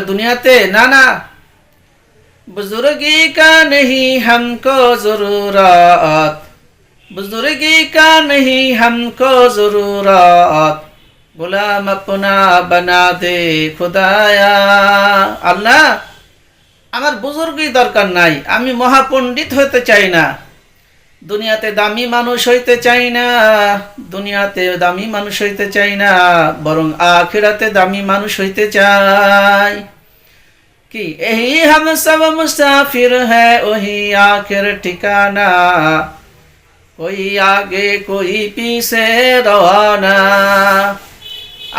বলে দুনিয়াতে, না না। বুজুর্গি কা নেই হামকো জরুরত। বুজুর্গি কা নেই হামকো জরুরত। গোলাম আপনা বানা দে খুদায়া। আল্লাহ, আমার বুজুর্গই দরকার নাই, আমি মহাপণ্ডিত হতে চাই না। দুনিয়াতে দামি মানুষ হইতে চাই না, দুনিয়াতে দামি মানুষ হইতে চাই না, বরং আখেরাতে দামি মানুষ হইতে চাই। কি? এই হাম সব মুসাফির হ্যাঁ ওহি আখের ঠিকানা। ওই আগে কই পিসে রওয়ানা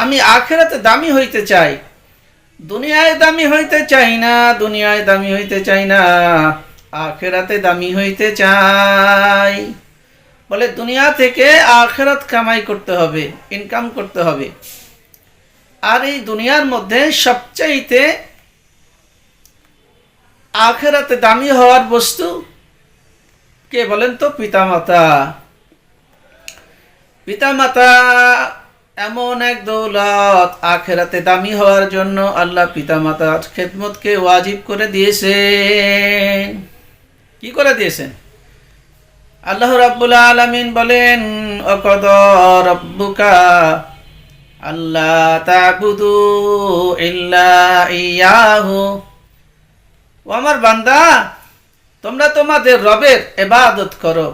আমি আখেরাতে দামি হইতে চাই। দুনিয়ায় দামি হইতে চাই না, দুনিয়ায় দামি হইতে চাই না। আখেরাতে দামি হইতে চাই। বলে, দুনিয়া থেকে আখেরাত কামাই করতে হবে ইনকাম করতে হবে। আর এই দুনিয়ার মধ্যে সবচাইতে আখেরাতে দামি হওয়ার বস্তু কে বলেন তো? পিতামাতা। পিতামাতা এমন এক দৌলত আখেরাতে দামি হওয়ার জন্য আল্লাহ পিতামাতার খেদমতকে ওয়াজিব করে দিয়েছেন কি করে দিয়েছেন? আল্লাহ রাব্বুল আলামিন বলেন, অকদ রব্বুকা আল্লাহ ইল্লা ইয়াহু। ও আমার বান্দা, তোমরা তোমাদের রবের এবাদত করো।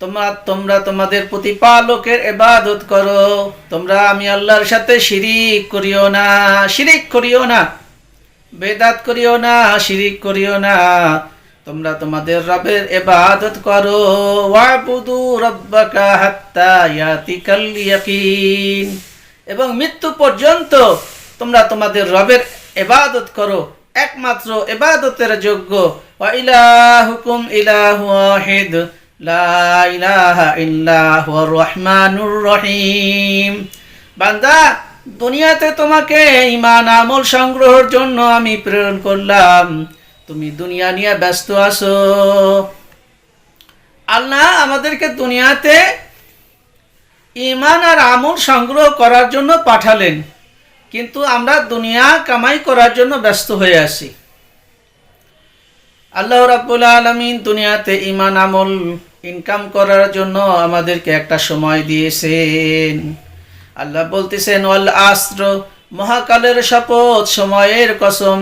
তোমরা তোমরা তোমাদের প্রতিপালকের এবাদত করো। তোমরা আমি আল্লাহর সাথে শিরিক করিও না, শিরিক করিও না, বেদাত করিও না, শিরিক করিও না। তোমরা তোমাদের রবের এবাদত করো। ওয়াবুদু রব্বাকা হাত্তা ইয়াতিকাল ইয়াকিন। এবং মৃত্যু পর্যন্ত তোমরা তোমাদের রবের এবাদত করো। একমাত্র এবাদতের যোগ্য। ইলাহুকুম ইলাহু ওয়াহিদ। লা ইলাহা ইল্লা রহমানুর রহিম। বান্দা, দুনিয়াতে তোমাকে ইমান আমল সংগ্রহের জন্য আমি প্রেরণ করলাম। তুমি দুনিয়া নিয়ে ব্যস্ত আছো। আল্লাহ আমাদেরকে দুনিয়াতে ইমান আর আমল সংগ্রহ করার জন্য পাঠালেন, কিন্তু আমরা দুনিয়া কামাই করার জন্য ব্যস্ত হয়ে আছি। আল্লাহ রাব্বুল আলমিন দুনিয়াতে ইমান আমল ইনকাম করার জন্য আমাদেরকে একটা সময় দিয়েছেন। আল্লাহ বলতেছেন, ওয়াল আস্র মহাকালের শপথ, সময়ের কসম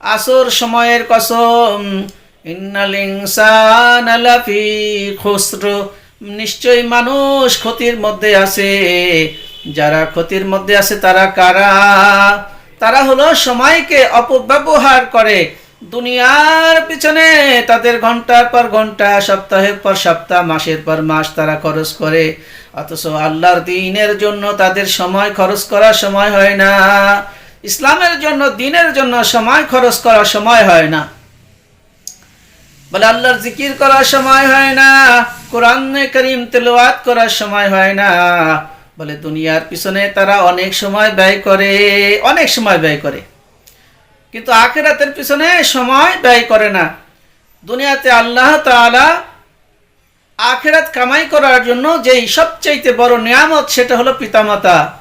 আসর সময়ের কসম, ইন্নাল ইনসান লাফি খুসর। নিশ্চয় মানুষ ক্ষতির মধ্যে আছে। যারা ক্ষতির মধ্যে আছে তারা কারা? তারা হলো সময়কে অপব্যবহার করে। দুনিয়ার পিছনে তাদের ঘণ্টার পর ঘণ্টা, সপ্তাহের পর সপ্তাহ, মাসের পর মাস তারা খরচ করে। অথচ আল্লাহর দিনের জন্য তাদের সময় খরচ করার সময় হয় না। ইসলামের জন্য, দিনের জন্য সময় খরচ করার সময় হয় না। বলে আল্লাহর জিকির করার সময় হয় না, কোরআন করিম তেলাওয়াত করার সময় হয় না। বলে দুনিয়ার পিছনে তারা অনেক সময় ব্যয় করে, অনেক সময় ব্যয় করে। কিন্তু আখেরাতের পিছনে সময় ব্যয় করে না। দুনিয়াতে আল্লাহ তাআলা আখেরাত কামাই করার জন্য যেই সবচাইতে বড় নিয়ামত, সেটা হলো পিতামাতা।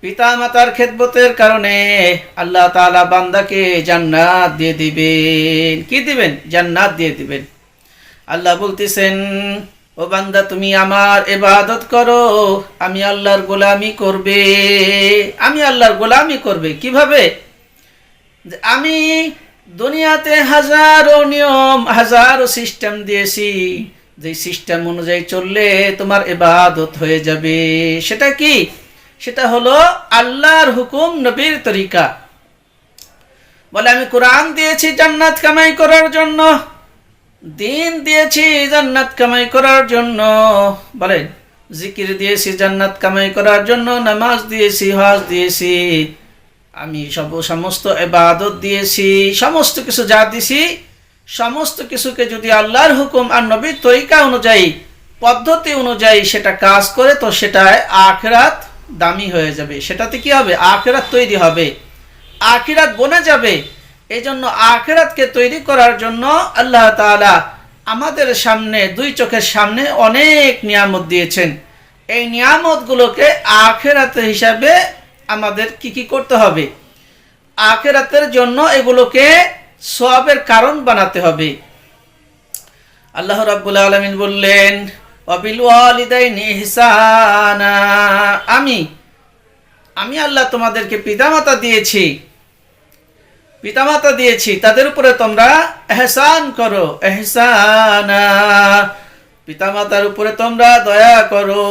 পিতামাতার খেদবতের কারণে আল্লাহ তাআলা বান্দাকে জান্নাত দিয়ে দিবেন। কি দিবেন? জান্নাত দিয়ে দিবেন। আল্লাহ বলতেছেন, ও বান্দা, তুমি আমার এবাদত করো। আমি আল্লাহর গোলামি করবে। আমি আল্লাহর গোলামি করবে। কীভাবে? আমি দুনিয়াতে হাজারো নিয়ম, হাজারো সিস্টেম দিয়েছি। যে সিস্টেম অনুযায়ী চললে তোমার এবাদত হয়ে যাবে। সেটা কি? সেটা হলো আল্লাহর হুকুম নবীর তরিকা। বলে, আমি কোরআন দিয়েছি জান্নাত কামাই করার জন্য, দিন দিয়েছি জান্নাত কামাই করার জন্য। বলেন জিকির দিয়েছি জান্নাত কামাই করার জন্য, নামাজ দিয়েছি, হজ দিয়েছি, আমি সব সমস্ত এবাদত দিয়েছি, সমস্ত কিছু যা দিছি, সমস্ত কিছুকে যদি আল্লাহর হুকুম আর নবীর তরিকা অনুযায়ী, পদ্ধতি অনুযায়ী সেটা কাজ করে, তো সেটায় আখরাত দামি হয়ে যাবে। সেটাতে কি হবে? আখেরাত তৈরি হবে। আখিরাত বনে যাবে। এই জন্য আখেরাতকে তৈরি করার জন্য আল্লাহ তাআলা আমাদের সামনে, দুই চোখের সামনে অনেক নিয়ামত দিয়েছেন। এই নিয়ামতগুলোকে আখেরাত হিসাবে আমাদের কি কি করতে হবে? আখেরাতের জন্য এগুলোকে সবের কারণ বানাতে হবে। আল্লাহ রাব্বুল আলামিন বললেন আমি আমি আল্লাহ তোমাদেরকে পিতামাতা দিয়েছি। পিতামাতা দিয়েছি, তাদের উপরে তোমরা এহসান করো, এহসানা। পিতামাতার উপরে তোমরা দয়া করো,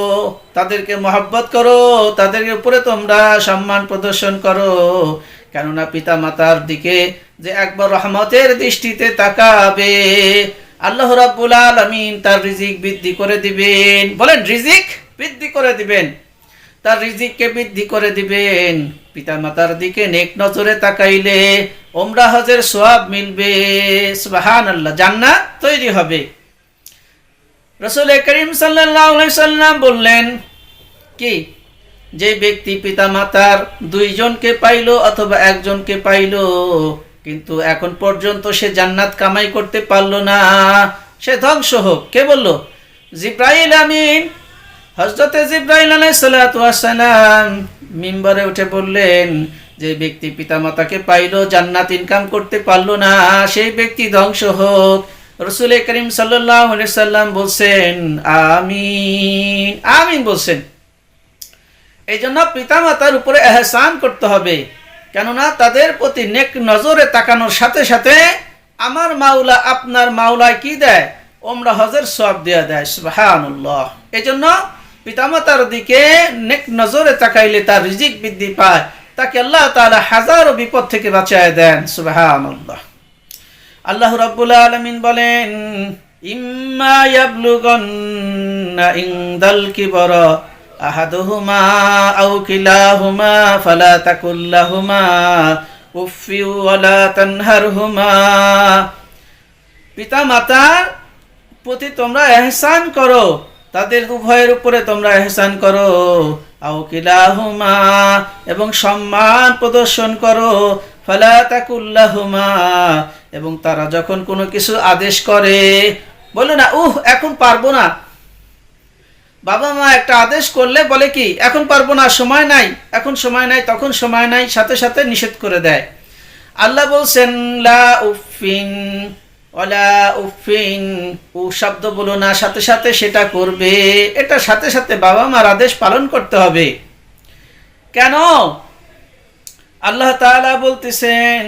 তাদেরকে মহাব্বত করো তাদের উপরে তোমরা সম্মান প্রদর্শন করো। কেননা পিতামাতার দিকে যে একবার রহমতের দৃষ্টিতে তাকাবে আল্লাহ রাব্বুল আলামিন তার রিজিক বৃদ্ধি করে দিবেন। বলেন, রিজিক বৃদ্ধি করে দিবেন। তার রিজিককে বৃদ্ধি করে দিবেন। পিতামাতার দিকে নেক নজরে তাকাইলে ওমরা হজের সোয়াব মিলবে। সুবাহান আল্লাহ জান্নাত তৈরি হবে। রসুল করিম সাল্লাম বললেন, কি? যে ব্যক্তি পিতামাতার দুইজনকে পাইলো অথবা একজনকে পাইলো কিন্তু এখন পর্যন্ত সে জান্নাত কামাই করতে পারল না। সে ধ্বংস হোক। কে বলল? জিব্রাইল আমিন। হজরতে জিব্রাইল আলাইসালাম মিম্বরে উঠে বললেন, যে ব্যক্তি পিতামাতাকে পাইলো, জান্নাত ইনকাম করতে পারল না, সেই ব্যক্তি ধ্বংস হোক। রসুল করিম সাল্লাম বলছেন, আমিন। আমিন বলছেন। এই জন্য পিতামাতার উপরে এহসান করতে হবে। কেননা তাদের প্রতি নেক নজরে তাকানোর সাথে সাথে আমার মাওলা আপনার মাওলায় কি দেয়? ওমরা হজের সব দেয়া দেয় এই জন্য পিতামাতার দিকে নেক নজরে তাকাইলে তার রিজিক বৃদ্ধি পায়। তাকে আল্লাহ তাআলা হাজারো বিপদ থেকে বাঁচায় দেন, সুবাহানুল্লাহ। আল্লাহ রাব্বুল আলামিন বলেন, ইম্মা ইয়াবলুগান্না ইনদাল কিবরা আহাদুহুমা আও কিলাহুমা ফালা তাকুল লাহুমা উফি ওয়ালা তানহারহুমা। পিতা মাতার প্রতি তোমরা এহসান করো, তাদের উভয়ের উপরে তোমরা এহসান করো। আও কিলাহুমা, এবং সম্মান প্রদর্শন করো, ফালা তাকুল্লাহুমা, এবং তারা যখন কোনো কিছু আদেশ করে, বলো না, উহ, এখন পারব না। বাবা মা একটা আদেশ করলে বলে কি, এখন পারব না, সময় নাই। এখন সময় নাই, তখন সময় নাই। সাথে সাথে নিষেধ করে দেয়। আল্লাহ বলছেন, লা উফিন ওলা উফিন উ শব্দ বলো না, সাথে সাথে সেটা করবে। এটা সাথে সাথে বাবা মার আদেশ পালন করতে হবে। কেন? আল্লাহ তাআলা বলতেছেন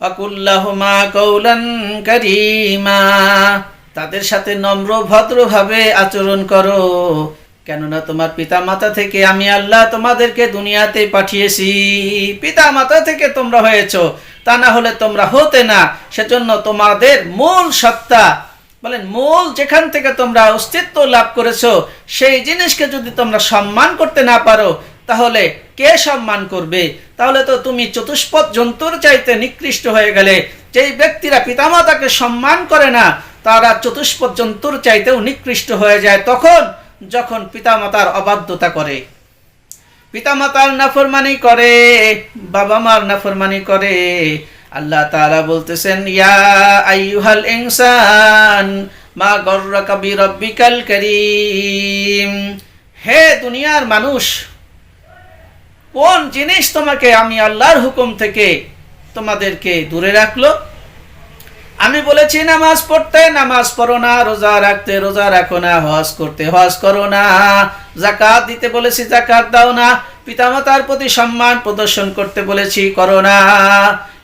আকুল্লাহুমা কৌলান কারিমা। তাদের সাথে নম্র, ভদ্রভাবে আচরণ করো। কেননা তোমার পিতা মাতা থেকে আমি আল্লাহ তোমাদেরকে দুনিয়াতে পাঠিয়েছি। পিতা মাতা থেকে তোমরা হয়েছ, তা না হলে তোমরা হতে না। সেজন্য তোমাদের মূল সত্তা, বলেন মূল যেখান থেকে তোমরা অস্তিত্ব লাভ করেছ, সেই জিনিসকে যদি তোমরা সম্মান করতে না পারো, তাহলে কে সম্মান করবে? তাহলে তো তুমি চতুষ্পদ জন্তুর চাইতে নিকৃষ্ট হয়ে গেলে। যেই ব্যক্তিরা পিতামাতাকে সম্মান করে না তারা চতুষ্পদ জন্তুর চাইতেও নিকৃষ্ট হয়ে যায় তখন, যখন পিতামাতার অবাধ্যতা করে। পিতামাতার নাফরমানি করে বাবা মার নাফরমানি করে। আল্লাহ তাআলা বলতেছেন, ইয়া আইয়ুহাল ইনসান, মা গর্রাকা বিরাব্বিকাল কারীম। হে দুনিয়ার মানুষ, কোন জিনিস তোমাকে আমি আল্লাহর হুকুম থেকে তোমাদেরকে দূরে রাখল? আমি বলেছি নামাজ পড়তে, নামাজ পড়ো না, রোজা রাখতে, রোজা রাখো না, হজ করতে, হজ করো না। জাকাত দিতে বলেছি জাকাত দাও না। পিতামাতার প্রতি সম্মান প্রদর্শন করতে বলেছি, করো না।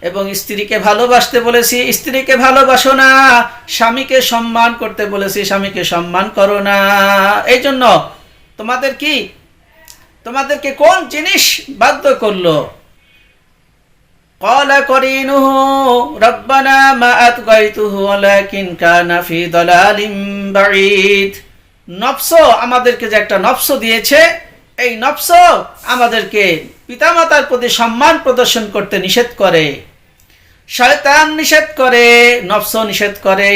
এবং স্ত্রীকে ভালোবাসতে বলেছি, স্ত্রীকে ভালোবাসো না। স্বামীকে সম্মান করতে বলেছি, স্বামীকে সম্মান করো না। এই জন্য তোমাদের কি? তোমাদেরকে কোন জিনিস বাধ্য করল? قال قرينه ربنا ما أتقيته ولكن كان في ضلال بعيد নফস আমাদেরকে যে একটা নফস দিয়েছে এই নফস আমাদেরকে পিতামাতার প্রতি সম্মান প্রদর্শন করতে নিষেধ করে শয়তান নিষেধ করে নফস নিষেধ করে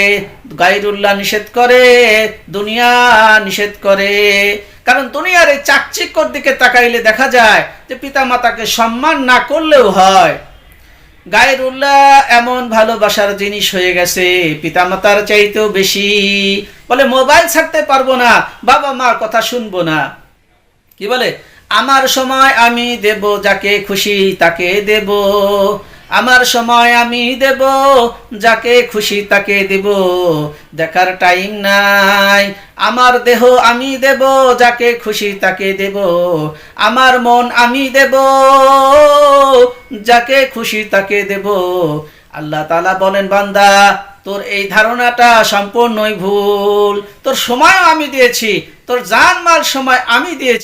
গাইরুল্লাহ নিষেধ করে দুনিয়া নিষেধ করে কারণ দুনিয়ার এই চাকচিক্যর দিকে তাকাইলে দেখা যায় যে পিতামাতাকে সম্মান না করলেও হয় গায়ের উল্লাহ এমন ভালোবাসার জিনিস হয়ে গেছে, পিতামাতার চাইতেও বেশি। বলে, মোবাইল ছাড়তে পারব না, বাবা মার কথা শুনব না। কি বলে? আমার সময় আমি দেব, যাকে খুশি তাকে দেব। আমার সময় আমি দেব, যাকে খুশি তাকে দেব, দেখার টাইম নাই। আমার দেহ আমি দেব, যাকে খুশি তাকে দেব, আমার মন আমি দেব, যাকে খুশি তাকে দেব। আল্লাহ তালা বলেন, বান্দা, তোর এই ধারণাটা সম্পূর্ণই ভুল। তোর সময়ও আমি দিয়েছি, তোর জানমাল সময় আমি দিয়েছি।